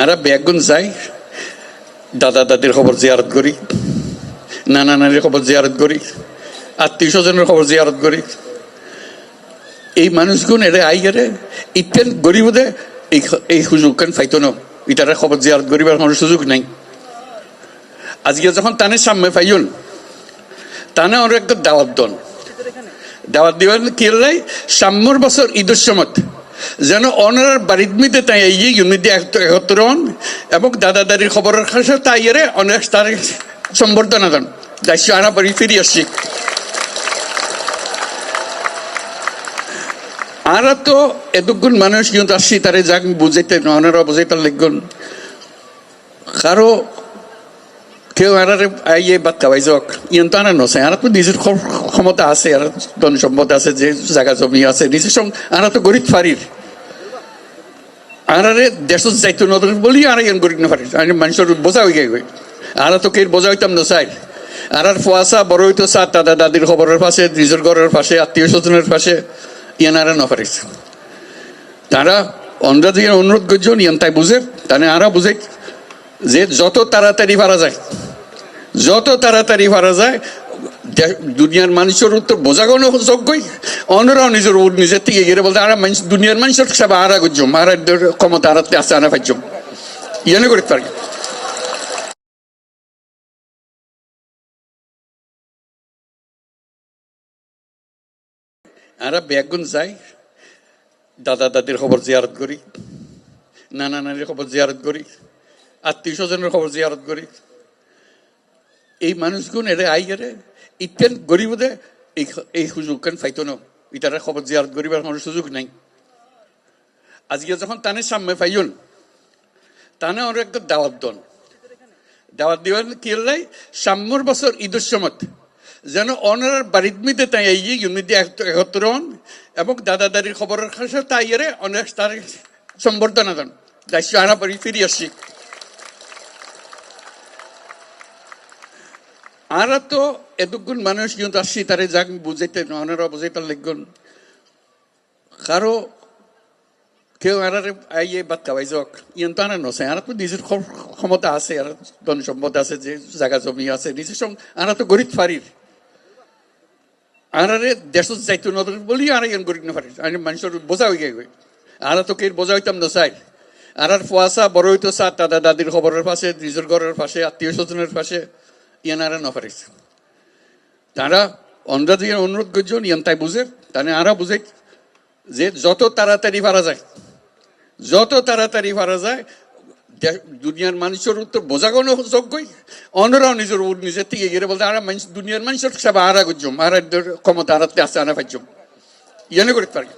আমরা ব্যাগুন যাই, দাদা দাদির খবর জিয়ারত করি, নানা নানির খবর জিয়ারত করি, আত্মীয় স্বজনের খবর জিয়ারত করি। এই মানুষগুন এরে আই গেলে ইতেন গরিবদে এই এই সুযোগ কেন ফাইতো না? ইটারে খবর জিয়ারত করিবার কোনো সুযোগ নাই। আজকে যখন তানে সামনে পাইন তানে একটা দাওয়াত দন। দাওয়াত দিবেন কি সাম্যর বছর ঈদের সময়। যেন অনার বাড়ির মিতে তাই এই ইউনিটি একত্র হন এবং দাদা দাদির খবরের কাছে তাই এরে অনেক তার সম্বর্ধনা দেন। দায়িত্ব আনা বাড়ি ফিরে আসছি। আর তো এতক্ষণ মানুষ কিন্তু আসছি, তারে যাক বুঝাইতে ওনারা বুঝাইতে লিখুন কারও কেউ আর আইয়ে বাদ খাওয়াই যাক। ইয়ন তো আনা নছে আর তো নিজের ক্ষ- ক্ষমতা আছে আর ধন সম্পদ আছে, যে জায়গা জমি আছে। নিজের সঙ্গে আর তো গরিব ফারির আরে দেশ যাইতো নদর বলি আর ইয়ন গরিব না ফারির আমি মানুষের বোঝা হয়ে গেই আর তো কে বোঝা হইতাম না চাই। আর আর ফুয়াশা বড় হইতো চা দাদা দাদির খবরের পাশে, নিজের ঘরের পাশে, আত্মীয় স্বজনের পাশে, ইয়ান আর না পারিস তারা অন্য দিকে অনুরোধ করছেন ইয়ান তাই বুঝে তানে আরা বুঝে যে যত তাড়াতাড়ি পারা যায়, যত তাড়াতাড়ি পারা যায় দুনিয়ার মানুষের উত্তর বোঝাগোনো যোগ্যই অন্যরাও নিজের উঠ নিজের থেকে গিয়ে বলতে আর মানুষ, দুনিয়ার মানুষের সব আরা করছম, আর ক্ষমতা আরাতে আছে আনা পাইছম। ইয়ানে করে পারি। আমরা ব্যাগুন যাই দাদা দাদির খবর জিয়ারত করি, নানা নানির খবর জিয়ারত করি, আত্মীয় স্বজনের খবর জিয়ারত করি। এই মানুষগুন এরে আই গেলে ইতেন গরিবদে এই এই কেন ফাইতো না। ইটারে খবর জিয়ারত করিবার কোনো সুযোগ নাই। আজকে যখন তানে সামনে পাইন তানে একটা দাওয়াত দন। দাওয়াত দিবেন কি লাই সাম্যর বছর ঈদের সময় যেন অনার বাড়ির মিতে তাই এই ইউনিটি একত্র হন, এবং দাদা দাদির খবরের কাছে তাই এরে অনেক তার সম্বর্ধনা দেন। দায়িত্ব আনা বাড়ি ফিরে আসছি আর তো এতক্ষণ মানুষ কিন্তু আসছি তারে যাক বুঝাইতে ওনারা বুঝাইতে লিখুন কারও কেউ আর আইয়ে বাদ খাওয়াই যাক, ইয়ন তো আনা নছে আর তো নিজের ক্ষমতা আছে, আর ধন সম্পদ আছে, যে জায়গা জমি আছে, নিজের সঙ্গে আর তো গরিব ফারির আর আরে দেশ যাইতো নদর বলি আর ইয়ন গরিব না ফারির আমি মানুষের বোঝা হয়ে গেই আর তো কে বোঝা হইতাম না চাই আর আর ফুয়াশা বড় হইতো চা দাদা দাদির খবরের পাশে, নিজের ঘরের পাশে, আত্মীয় স্বজনের পাশে। এনারা নপারিস তারা অন্ধ্রাদের অনুরোধ করছেন ইয়ান্তাই বুঝে, তাহলে আরা বুঝে যে যত তাড়াতাড়ি ভাড়া যায়, যত তাড়াতাড়ি ভাড়া যায় দুনিয়ার মানুষের উত্তর বোঝাগোনো যোগ্যই। অন্যরাও নিজের নিজের থেকে গেলে বলতে, আরা মানুষ, দুনিয়ার মানুষের সেবা আরা করছ, আর ক্ষমতা আরাতে আসতে আনা পাইছো। ইয়ানে করতে পারি।